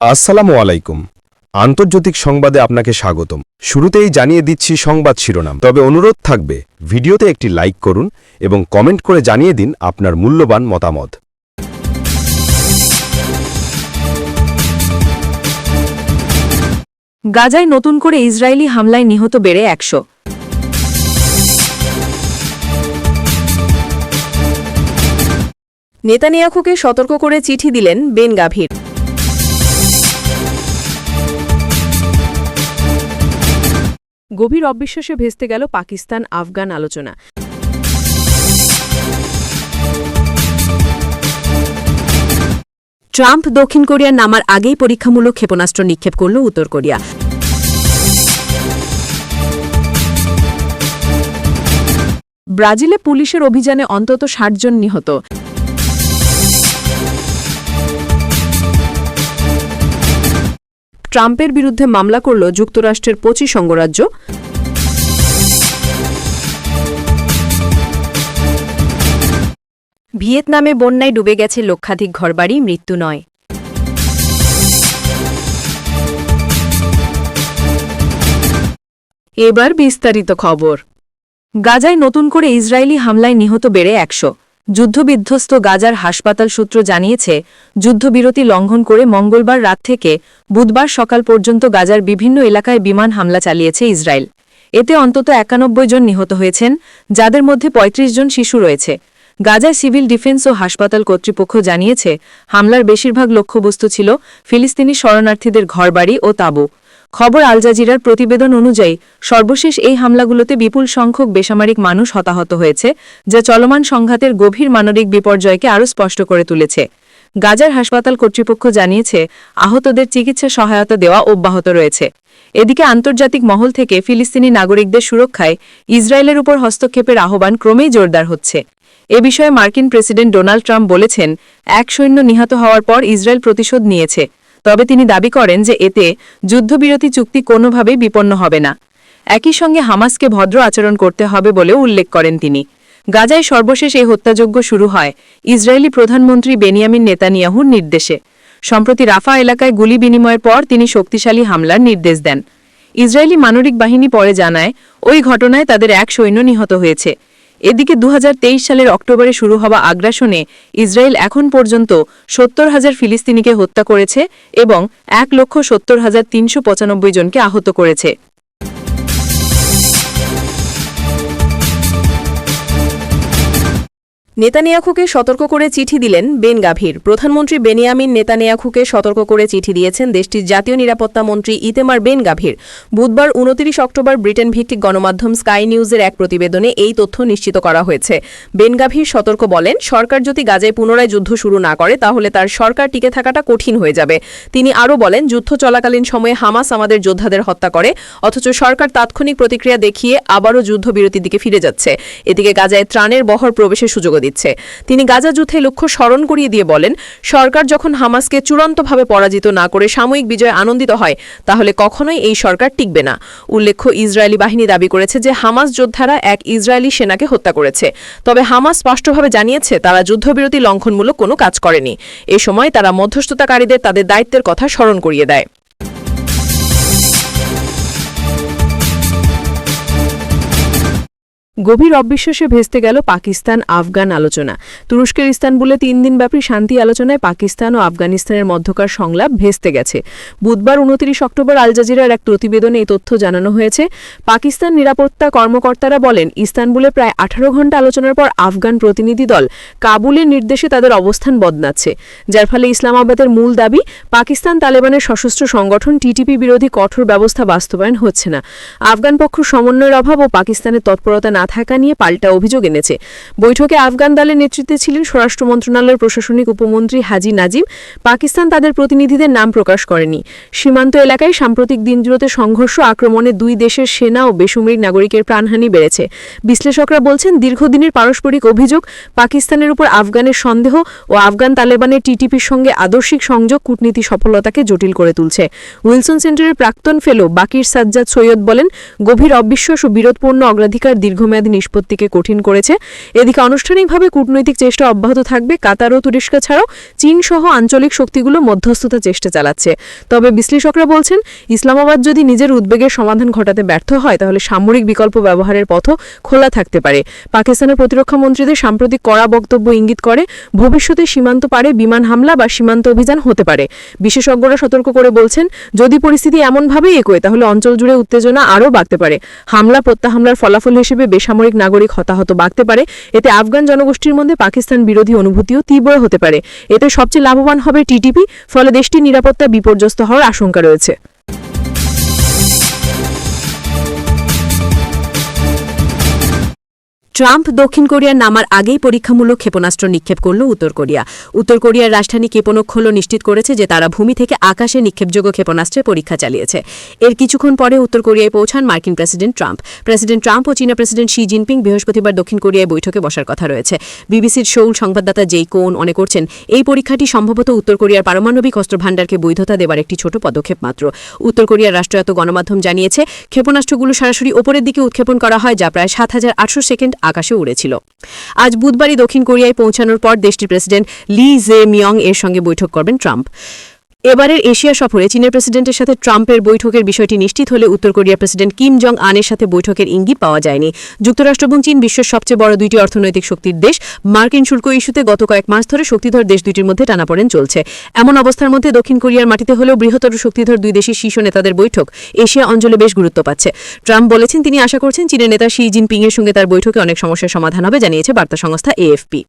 আসসালামু আলাইকুম। আন্তর্জাতিক সংবাদে আপনাকে স্বাগতম। শুরুতেই জানিয়ে দিচ্ছি সংবাদ শিরোনাম। তবে অনুরোধ থাকবে, ভিডিওতে একটি লাইক করুন এবং কমেন্ট করে জানিয়ে দিন আপনার মূল্যবান মতামত। গাজায় নতুন করে ইসরায়েলি হামলায় নিহত বেড়ে একশো। নেতানিয়াহুকে সতর্ক করে চিঠি দিলেন বেন গাভীর। গভীর অবিশ্বাসে ভেস্তে গেল পাকিস্তান আফগান আলোচনা। ট্রাম্প দক্ষিণ কোরিয়ার নামার আগেই পরীক্ষামূলক ক্ষেপণাস্ত্র নিক্ষেপ করল উত্তর কোরিয়া। ব্রাজিলে পুলিশের অভিযানে অন্তত ষাট জন নিহত। ট্রাম্পের বিরুদ্ধে মামলা করল যুক্তরাষ্ট্রের পঁচিশ অঙ্গরাজ্য। ভিয়েতনামে বন্যায় ডুবে গেছে লক্ষাধিক ঘরবাড়ি, মৃত্যু নয়। এবার বিস্তারিত খবর। গাজায় নতুন করে ইসরায়েলি হামলায় নিহত বেড়ে একশো। যুদ্ধবিধ্বস্ত গাজার হাসপাতাল সূত্র জানিয়েছে, যুদ্ধবিরতি লঙ্ঘন করে মঙ্গলবার রাত থেকে বুধবার সকাল পর্যন্ত গাজার বিভিন্ন এলাকায় বিমান হামলা চালিয়েছে ইসরায়েল। এতে অন্তত একানব্বই জন নিহত হয়েছেন, যাদের মধ্যে ৩৫ জন শিশু রয়েছে। গাজায় সিভিল ডিফেন্স ও হাসপাতাল কর্তৃপক্ষ জানিয়েছে, হামলার বেশিরভাগ লক্ষ্যবস্তু ছিল ফিলিস্তিনি শরণার্থীদের ঘরবাড়ি ও তাঁবু। খবর আল জাজিরার প্রতিবেদন অনুযায়ী, সর্বশেষ এই হামলাগুলোতে বিপুল সংখ্যক বেসামরিক মানুষ হতাহত হয়েছে, যা চলমান সংঘাতের গভীর মানবিক বিপর্যয়কে আরও স্পষ্ট করে তুলেছে। গাজার হাসপাতাল কর্তৃপক্ষ জানিয়েছে, আহতদের চিকিৎসা সহায়তা দেওয়া অব্যাহত রয়েছে। এদিকে আন্তর্জাতিক মহল থেকে ফিলিস্তিনি নাগরিকদের সুরক্ষায় ইসরায়েলের উপর হস্তক্ষেপের আহ্বান ক্রমেই জোরদার হচ্ছে। এ বিষয়ে মার্কিন প্রেসিডেন্ট ডোনাল্ড ট্রাম্প বলেছেন, এক সৈন্য নিহত হওয়ার পর ইসরায়েল প্রতিশোধ নিয়েছে। তবে তিনি দাবি করেন যে এতে যুদ্ধবিরতি চুক্তি কোনোভাবেই বিপন্ন হবে না। একই সঙ্গে হামাসকে ভদ্র আচরণ করতে হবে বলেও উল্লেখ করেন তিনি। গাজায় সর্বশেষ এই হত্যাযজ্ঞ শুরু হয় ইসরায়েলি প্রধানমন্ত্রী বেনিয়ামিন নেতানিয়াহুর নির্দেশে। সম্প্রতি রাফা এলাকায় গুলি বিনিময়ের পর তিনি শক্তিশালী হামলার নির্দেশ দেন। ইসরায়েলি মানবিক বাহিনী পরে জানায়, ওই ঘটনায় তাদের এক সৈন্য নিহত হয়েছে। এদিকে দু হাজার তেইশ সালের অক্টোবরে শুরু হওয়া আগ্রাসনে ইসরায়েল এখন পর্যন্ত সত্তর হাজার ফিলিস্তিনিকে হত্যা করেছে এবং এক লক্ষ সত্তর হাজার তিনশো জনকে আহত করেছে। নেতানিয়াহুকে সতর্ক করে চিঠি দিলেন বেন গাভীর প্রধানমন্ত্রী বেনিয়ামিন নেতানিয়াহুকে সতর্ক করে চিঠি দিয়েছেন দেশটির জাতীয় নিরাপত্তা মন্ত্রী ইতেমার বেন গাভীর বুধবার উনত্রিশ অক্টোবর ব্রিটেন ভিত্তিক গণমাধ্যম স্কাই নিউজের এক প্রতিবেদনে এই তথ্য নিশ্চিত করা হয়েছে। বেন গাভীর সতর্ক বলেন, সরকার যদি গাজায় পুনরায় যুদ্ধ শুরু না করে, তাহলে তার সরকার টিকে থাকাটা কঠিন হয়ে যাবে। তিনি আরও বলেন, যুদ্ধ চলাকালীন সময়ে হামাস আমাদের যোদ্ধাদের হত্যা করে, অথচ সরকার তাৎক্ষণিক প্রতিক্রিয়া দেখিয়ে আবারও যুদ্ধবিরতির দিকে ফিরে যাচ্ছে। এদিকে গাজায় ত্রাণের বহর প্রবেশের সুযোগ দিচ্ছে। তিনি গাজা যুদ্ধে লক্ষ্য স্মরণ করিয়ে দিয়ে বলেন, সরকার যখন হামাসকে চূড়ান্তভাবে পরাজিত না করে সাময়িক বিজয় আনন্দিত হয়, তাহলে কখনোই এই সরকার টিকবে না। উল্লেখ্য, ইসরায়েলি বাহিনী দাবি করেছে যে হামাস যোদ্ধারা এক ইসরায়েলি সেনাকে হত্যা করেছে। তবে হামাস স্পষ্টভাবে জানিয়েছে, তারা যুদ্ধবিরতি লঙ্ঘনমূলক কোনো কাজ করেনি। এ সময় তারা মধ্যস্থতাকারীদের তাদের দায়িত্বের কথা স্মরণ করিয়ে দেয়। গভীর অবিশ্বাসে ভেস্তে গেল পাকিস্তান আফগান আলোচনা। তুরস্কের ইস্তানবুলে তিন দিনব্যাপী শান্তি আলোচনায় পাকিস্তান ও আফগানিস্তানের মধ্যকার সংলাপ ভেস্তে গেছে। বুধবার উনত্রিশ অক্টোবর আল জাজিরার এক প্রতিবেদনে এই তথ্য জানানো হয়েছে। পাকিস্তান নিরাপত্তা কর্মকর্তারা বলেন, ইস্তানবুলে প্রায় আঠারো ঘণ্টা আলোচনার পর আফগান প্রতিনিধি দল কাবুলের নির্দেশে তাদের অবস্থান বদনাচ্ছে যার ফলে ইসলামাবাদের মূল দাবি, পাকিস্তান তালেবানের সশস্ত্র সংগঠন টিটিপি বিরোধী কঠোর ব্যবস্থা বাস্তবায়ন হচ্ছে না। আফগান পক্ষ সমন্বয়ের অভাব ও পাকিস্তানের তৎপরতা না থাকা নিয়ে পাল্টা অভিযোগ এনেছে। বৈঠকে আফগান দলের নেতৃত্বে ছিলেন স্বরাষ্ট্র মন্ত্রণালয়ের প্রশাসনিক উপমন্ত্রী হাজি নাজিম। পাকিস্তান তাদের প্রতিনিধিদের নাম প্রকাশ করেনি। সীমান্ত এলাকায় সাম্প্রতিক দিনগুলোতে সংঘর্ষ আক্রমণে দুই দেশের সেনা ও বেসামরিক নাগরিকের প্রাণহানি বেড়েছে। বিশ্লেষকরা বলছেন, দীর্ঘদিনের পারস্পরিক অভিযোগ, পাকিস্তানের উপর আফগানের সন্দেহ ও আফগান তালেবানের টিটিপির সঙ্গে আদর্শিক সংযোগ কূটনীতি সফলতাকে জটিল করে তুলছে। উইলসন সেন্টারের প্রাক্তন ফেলো বাকির সাজ্জাদ সৈয়দ বলেন, গভীর অবিশ্বাস ও বিরোধপূর্ণ অগ্রাধিকার দীর্ঘমেয়াদী দীর্ঘমেয়াদী নিষ্পত্তিকে কঠিন করেছে। এদিকে আনুষ্ঠানিকভাবে কূটনৈতিক চেষ্টা অব্যাহত থাকবে। কাতার ও তুরস্ক ছাড়াও চীন সহ আঞ্চলিক শক্তিগুলো মধ্যস্থতা চেষ্টা চালাচ্ছে। তবে বিশ্লেষকরা বলছেন, ইসলামাবাদ যদি নিজের উদ্বেগের সমাধান ঘটাতে ব্যর্থ হয়, তাহলে সামরিক বিকল্প ব্যবহারের পথও খোলা থাকতে পারে। পাকিস্তানের প্রতিরক্ষা মন্ত্রীদের সাম্প্রতিক কড়া বক্তব্য ইঙ্গিত করে, ভবিষ্যতে সীমান্ত পারে বিমান হামলা বা সীমান্ত অভিযান হতে পারে। বিশেষজ্ঞরা সতর্ক করে বলছেন, যদি পরিস্থিতি এমনভাবেই এগোয়, তাহলে অঞ্চল জুড়ে উত্তেজনা আরও বাড়তে পারে। হামলা প্রত্যাহামলার ফলাফল হিসেবে বেসামরিক নাগরিক হতাহত বাড়তে পারে। এতে আফগান জনগোষ্ঠীর মধ্যে পাকিস্তান বিরোধী অনুভূতিও তীব্র হতে পারে। এতে সবচেয়ে লাভবান হবে টিটিপি, ফলে দেশটির নিরাপত্তা বিপর্যস্ত হওয়ার আশঙ্কা রয়েছে। ট্রাম্প দক্ষিণ কোরিয়ার নামার আগেই পরীক্ষামূলক ক্ষেপণাস্ত্র নিক্ষেপ করল উত্তর কোরিয়া। উত্তর কোরিয়ার রাজধানী কেপনক্ষল নিশ্চিত করেছে যে তারা ভূমি থেকে আকাশে নিক্ষেপযোগ্য ক্ষেপণাস্ত্রের পরীক্ষা চালিয়েছে। এর কিছুক্ষণ পরে উত্তর কোরিয়ায় পৌঁছান মার্কিন প্রেসিডেন্ট ট্রাম্প। প্রেসিডেন্ট ট্রাম্প ও চীনা প্রেসিডেন্ট শি জিনপিং বৃহস্পতিবার দক্ষিণ কোরিয়ায় বৈঠকে বসার কথা রয়েছে। বিবিসির শৌল সংবাদদাতা জেই কোন মনে করছেন, এই পরীক্ষাটি সম্ভবত উত্তর কোরিয়ার পারমাণবিক অস্ত্র ভাণ্ডারকে বৈধতা দেবার একটি ছোট পদক্ষেপ মাত্র। উত্তর কোরিয়ার রাষ্ট্রায়ত্ত গণমাধ্যম জানিয়েছে, ক্ষেপণাস্ত্রগুলো সরাসরি ওপরের দিকে উৎক্ষেপণ করা হয়, যা প্রায় সাত হাজার আটশো সেকেন্ড আকাশে উড়েছিল। আজ বুধবারই দক্ষিণ কোরিয়ায় পৌঁছানোর পর দেশটির প্রেসিডেন্ট লি জে মিয়ং এর সঙ্গে বৈঠক করবেন ট্রাম্প। এবারের এশিয়া সফরে চীনের প্রেসিডেন্টের সাথে ট্রাম্পের বৈঠকের বিষয়টি নিশ্চিত হলে উত্তর কোরিয়ার প্রেসিডেন্ট কিম জং আনের সাথে বৈঠকের ইঙ্গিত পাওয়া যায়নি। যুক্তরাষ্ট্র এবং চীন বিশ্বের সবচেয়ে বড় দুইটি অর্থনৈতিক শক্তির দেশ। মার্কিন শুল্ক ইস্যুতে গত কয়েক মাস ধরে শক্তিধর দেশ দুইটির মধ্যে টানাপড়েন চলছে। এমন অবস্থার মধ্যে দক্ষিণ কোরিয়ার মাটিতে হলেও বৃহত্তর শক্তিধর দুই দেশের শীর্ষ নেতাদের বৈঠক এশিয়া অঞ্চলে বেশ গুরুত্ব পাচ্ছে। ট্রাম্প বলেছেন, তিনি আশা করছেন চীনের নেতা শি জিনপিং এর সঙ্গে তার বৈঠকে অনেক সমস্যার সমাধান হবে, জানিয়েছে বার্তা সংস্থা এএফপি।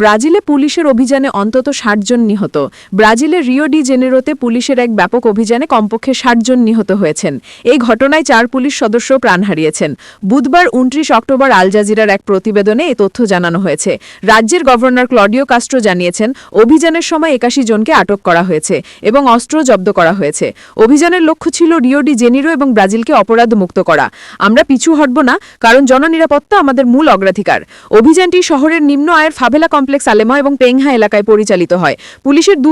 ব্রাজিলে পুলিশের অভিযানে অন্তত ষাট জন নিহত। ব্রাজিলের রিও ডি জেনেরোতে পুলিশের এক ব্যাপক অভিযানে কমপক্ষে ষাট জন নিহত হয়েছেন। এই ঘটনায় চার পুলিশ সদস্য প্রাণ হারিয়েছেন। বুধবার উনত্রিশ অক্টোবর আল জাজিরার এক প্রতিবেদনে এ তথ্য জানানো হয়েছে। রাজ্যের গভর্নর ক্লডিও কাস্ট্রো জানিয়েছেন, অভিযানের সময় একাশি জনকে আটক করা হয়েছে এবং অস্ত্র জব্দ করা হয়েছে। অভিযানের লক্ষ্য ছিল রিও ডি জেনিরো এবং ব্রাজিলকে অপরাধ মুক্ত করা। আমরা পিছু হটব না, কারণ জননিরাপত্তা আমাদের মূল অগ্রাধিকার। অভিযানটি শহরের নিম্ন আয়ের ফাভেলা কমপ্লেক্স আলেমা এবং পেংহা এলাকায় পরিচালিত হয়। পুলিশের দু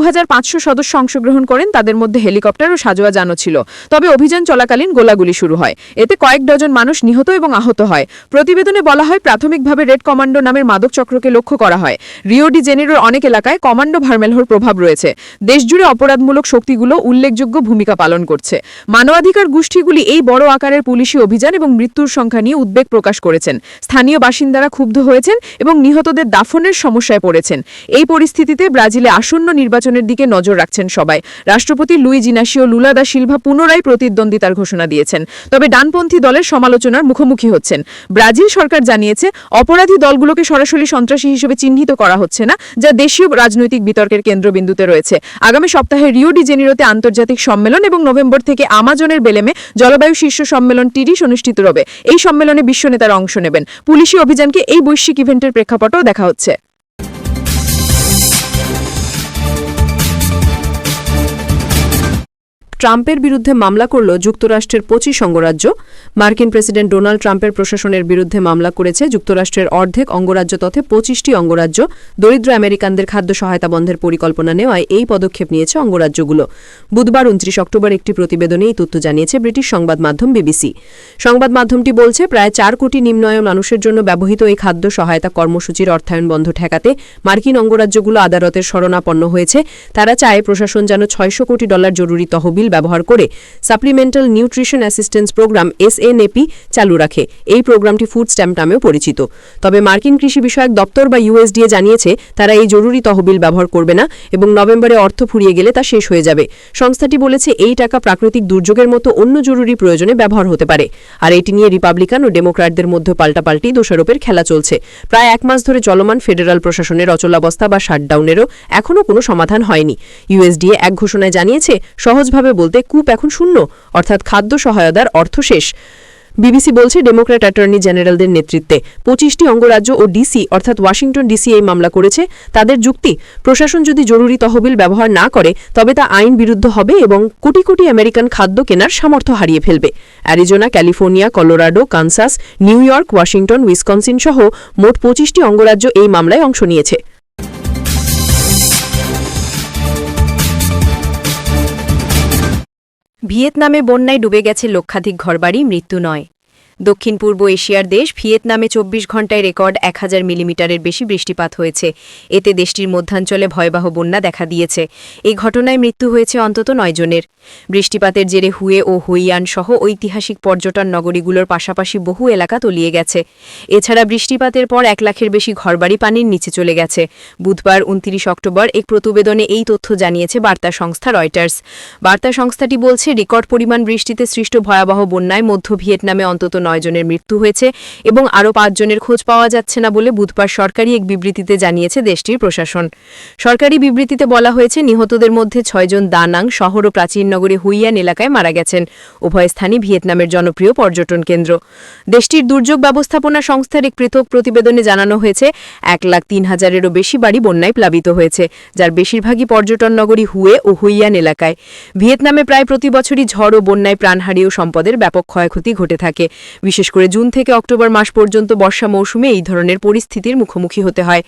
সদস্য অংশগ্রহণ করেন, তাদের মধ্যে হেলিকপ্টার ও সাজোয়া যানও ছিল। তবে অভিযান চলাকালীন গোলাগুলি শুরু হয়। এতে কয়েক ডজন মানুষ নিহত এবং আহত হয়। প্রতিবেদনে বলা হয়, প্রাথমিকভাবে রেড কমান্ডো নামের মাদক চক্রকে লক্ষ্য করা হয়। রিও ডি জেনেরোর অনেক এলাকায় কমান্ডো ভার্মেলহোর প্রভাব রয়েছে। দেশজুড়ে অপরাধমূলক শক্তিগুলো উল্লেখযোগ্য ভূমিকা পালন করছে। মানবাধিকার গোষ্ঠীগুলি এই বড় আকারের পুলিশি অভিযান এবং মৃত্যুর সংখ্যা নিয়ে উদ্বেগ প্রকাশ করেছেন। স্থানীয় বাসিন্দারা ক্ষুব্ধ হয়েছেন এবং নিহতদের দাফনের সমস্যায় পড়েছেন। এই পরিস্থিতিতে ব্রাজিলে আসন্ন নির্বাচনের দিকে নজর রাখছেন সবাই। রাষ্ট্রপতি লুই জিনাসিও লুলা দা সিলভা পুনরায় প্রতিদ্বন্দ্বিতার ঘোষণা দিয়েছেন। তবে ডানপন্থী দলের সমালোচনার মুখোমুখি হচ্ছেন। ব্রাজিল সরকার জানিয়েছে, অপরাধী দলগুলোকে সরাসরি সন্ত্রাসী হিসেবে চিহ্নিত করা হচ্ছে না, যা দেশীয় রাজনৈতিক বিতর্কের কেন্দ্রবিন্দুতে রয়েছে। আগামী সপ্তাহে রিও ডি জেনিরোতে আন্তর্জাতিক সম্মেলন এবং নভেম্বর থেকে আমাজনের বেলেমে জলবায়ু শীর্ষ সম্মেলন টিরিশ অনুষ্ঠিত হবে। এই সম্মেলনে বিশ্ব নেতারা অংশ নেবেন। পুলিশি অভিযানকে এই বৈশ্বিক ইভেন্টের প্রেক্ষাপটও দেখা হচ্ছে। ট্রাম্পের বিরুদ্ধে মামলা করল যুক্তরাষ্ট্রের পঁচিশ অঙ্গরাজ্য। মার্কিন প্রেসিডেন্ট ডোনাল্ড ট্রাম্পের প্রশাসনের বিরুদ্ধে মামলা করেছে যুক্তরাষ্ট্রের অর্ধেক অঙ্গরাজ্য তথে পঁচিশটি অঙ্গরাজ্য। দরিদ্র আমেরিকানদের খাদ্য সহায়তা বন্ধের পরিকল্পনা নেওয়ায় এই পদক্ষেপ নিয়েছে অঙ্গরাজ্যগুলো। বুধবার উনত্রিশ অক্টোবর একটি প্রতিবেদনে এই তথ্য জানিয়েছে ব্রিটিশ সংবাদ মাধ্যম বিবিসি। সংবাদ মাধ্যমটি বলছে, প্রায় চার কোটি নিম্নয় মানুষের জন্য ব্যবহৃত এই খাদ্য সহায়তা কর্মসূচির অর্থায়ন বন্ধ ঠেকাতে মার্কিন অঙ্গরাজ্যগুলো আদালতের শরণাপন্ন হয়েছে। তারা চায় প্রশাসন যেন ছয়শো কোটি ডলার জরুরি তহবিল ব্যবহার করে Supplemental Nutrition Assistance Program S N A P চালু রাখে। এই প্রোগ্রামটি ফুড স্ট্যাম্প নামেও পরিচিত। তবে মার্কিন কৃষি বিষয়ক দপ্তর বা ইউএসডিএ জানিয়েছে, তারা এই জরুরি তহবিল ব্যবহার করবে না এবং নভেম্বরে অর্থ ফুরিয়ে গেলে তা শেষ হয়ে যাবে। সংস্থাটি বলেছে, এই টাকা প্রাকৃতিক দুর্যোগের মতো অন্য জরুরি প্রয়োজনে ব্যবহার হতে পারে। আর এটি নিয়ে রিপাবলিকান ও ডেমোক্র্যাটদের মধ্যে পাল্টাপাল্টি দোষারোপের খেলা চলছে। প্রায় এক মাস ধরে চলমান ফেডারাল প্রশাসনের অচলাবস্থা বা শাটডাউনেরও এখনও কোনো সমাধান হয়নি। ইউএসডিএ এক ঘোষণায় জানিয়েছে, সহজভাবে বলতে কূপ এখন শূন্য, অর্থাৎ খাদ্য সহায়তার অর্থ শেষ। বিবিসি বলছে, ডেমোক্র্যাট অ্যাটর্নি জেনারেলদের নেতৃত্বে পঁচিশটি অঙ্গরাজ্য ও ডিসি, অর্থাৎ ওয়াশিংটন ডিসি এই মামলা করেছে। তাদের যুক্তি, প্রশাসন যদি জরুরি তহবিল ব্যবহার না করে, তবে তা আইন বিরুদ্ধ হবে এবং কোটি কোটি আমেরিকান খাদ্য কেনার সামর্থ্য হারিয়ে ফেলবে। Arizona, California, Colorado, Kansas, New York, Washington, Wisconsin সহ মোট পঁচিশটি অঙ্গরাজ্য এই মামলায় অংশ নিয়েছে। ভিয়েতনামে বন্যায় ডুবে গেছে লক্ষাধিক ঘরবাড়ি মৃত্যু নয়। দক্ষিণ পূর্ব এশিয়ার দেশ ভিয়েতনামে চব্বিশ ঘন্টায় রেকর্ড এক হাজার মিলিমিটারের বেশি বৃষ্টিপাত হয়েছে। এতে দেশটির মধ্যাঞ্চলে ভয়াবহ বন্যা দেখা দিয়েছে। এই ঘটনায় মৃত্যু হয়েছে অন্তত নয় জনের। বৃষ্টিপাতের জেরে হুয়ে ও হুইয়ান সহ ঐতিহাসিক পর্যটন নগরীগুলোর পাশাপাশি বহু এলাকা তলিয়ে গেছে। এছাড়া বৃষ্টিপাতের পর এক লাখের বেশি ঘরবাড়ি পানির নিচে চলে গেছে। বুধবার উনত্রিশ অক্টোবর এক প্রতিবেদনে এই তথ্য জানিয়েছে বার্তা সংস্থা রয়টার্স। বার্তা সংস্থাটি বলছে, রেকর্ড পরিমাণ বৃষ্টিতে সৃষ্ট ভয়াবহ বন্যায় মধ্য ভিয়েতনামে অন্তত নয় জনের মৃত্যু হয়েছে এবং আরও পাঁচজনের খোঁজ পাওয়া যাচ্ছে না বলে বুধবার সরকারি এক বিবৃতিতে জানিয়েছে দেশটির প্রশাসন। সরকারি বিবৃতিতে বলা হয়েছে, নিহতদের মধ্যে ছয়জন দানাং শহর ও প্রাচীন নগরী হুইয়ান এলাকায় মারা গেছেন। উভয় স্থানই ভিয়েতনামের জনপ্রিয় পর্যটন কেন্দ্র। দেশটির দুর্যোগ ব্যবস্থাপনা সংস্থার এক পৃথক প্রতিবেদনে জানানো হয়েছে, এক লাখ তিন হাজারেরও বেশি বাড়ি বন্যায় প্লাবিত হয়েছে, যার বেশিরভাগই পর্যটন নগরী হুয়ে ও হুইয়ান এলাকায়। ভিয়েতনামে প্রায় প্রতি বছরই ঝড় ও বন্যায় প্রাণহারি ও সম্পদের ব্যাপক ক্ষয়ক্ষতি ঘটে থাকে। বিশেষ করে জুন থেকে অক্টোবর মাস পর্যন্ত বর্ষা মৌসুমে এই ধরনের পরিস্থিতির মুখোমুখি হতে হয়।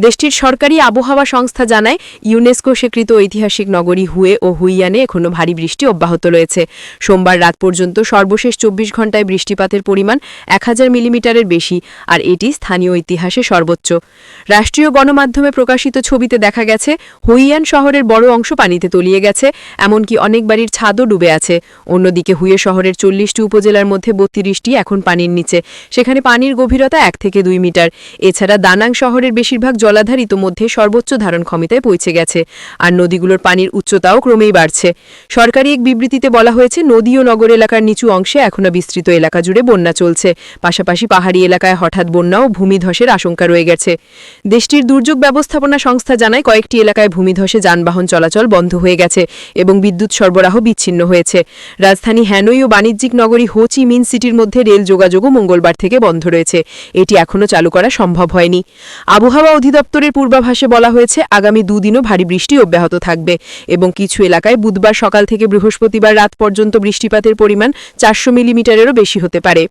দেশটির সরকারি আবহাওয়া সংস্থা জানায়, ইউনেস্কো স্বীকৃত ঐতিহাসিক নগরী হুয়ে ও হুইয়ানে এখনও ভারী বৃষ্টি অব্যাহত রয়েছে। সোমবার রাত পর্যন্ত সর্বশেষ চব্বিশ ঘন্টায় বৃষ্টিপাতের পরিমাণ এক হাজার মিলিমিটারের বেশি, আর এটি স্থানীয় ইতিহাসে সর্বোচ্চ। রাষ্ট্রীয় গণমাধ্যমে প্রকাশিত ছবিতে দেখা গেছে, হুইয়ান শহরের বড় অংশ পানিতে তলিয়ে গেছে, এমনকি অনেক বাড়ির ছাদও ডুবে আছে। অন্যদিকে হুয়ে শহরের চল্লিশটি উপজেলার মধ্যে বত্রিশটি এখন পানির নিচে। সেখানে পানির গভীরতা এক থেকে দুই মিটার। এছাড়া দানাং শহরের বেশিরভাগ জলাধার ইতোমধ্যে সর্বোচ্চ ধারণ ক্ষমতায় পৌঁছে গেছে আর নদীগুলোর পানির উচ্চতাও ক্রমেই বাড়ছে। সরকারি এক বিবৃতিতে বলা হয়েছে, নদী ও নগর এলাকার নিচু অংশে এখনও বিস্তৃত এলাকা জুড়ে বন্যা চলছে। পাশাপাশি পাহাড়ি এলাকায় হঠাৎ বন্যা ও ভূমিধসের আশঙ্কা রয়ে গেছে। দেশটির দুর্যোগ ব্যবস্থাপনা সংস্থা জানায়, কয়েকটি এলাকায় ভূমিধসে যানবাহন চলাচল বন্ধ হয়ে গেছে এবং বিদ্যুৎ সরবরাহ বিচ্ছিন্ন হয়েছে। রাজধানী হ্যানই ও বাণিজ্যিক নগরী হো চি মিন সিটির মধ্যে রেল যোগাযোগও মঙ্গলবার থেকে বন্ধ রয়েছে। এটি এখনও চালু করা সম্ভব হয়নি। আবহাওয়া অধিদপ্তরের পূর্বাভাসে বলা হয়েছে, আগামী দুদিনও ভারী বৃষ্টি অব্যাহত থাকবে এবং কিছু এলাকায় বুধবার সকাল থেকে বৃহস্পতিবার রাত পর্যন্ত বৃষ্টিপাতের পরিমাণ চারশো মিলিমিটারেরও বেশি হতে পারে।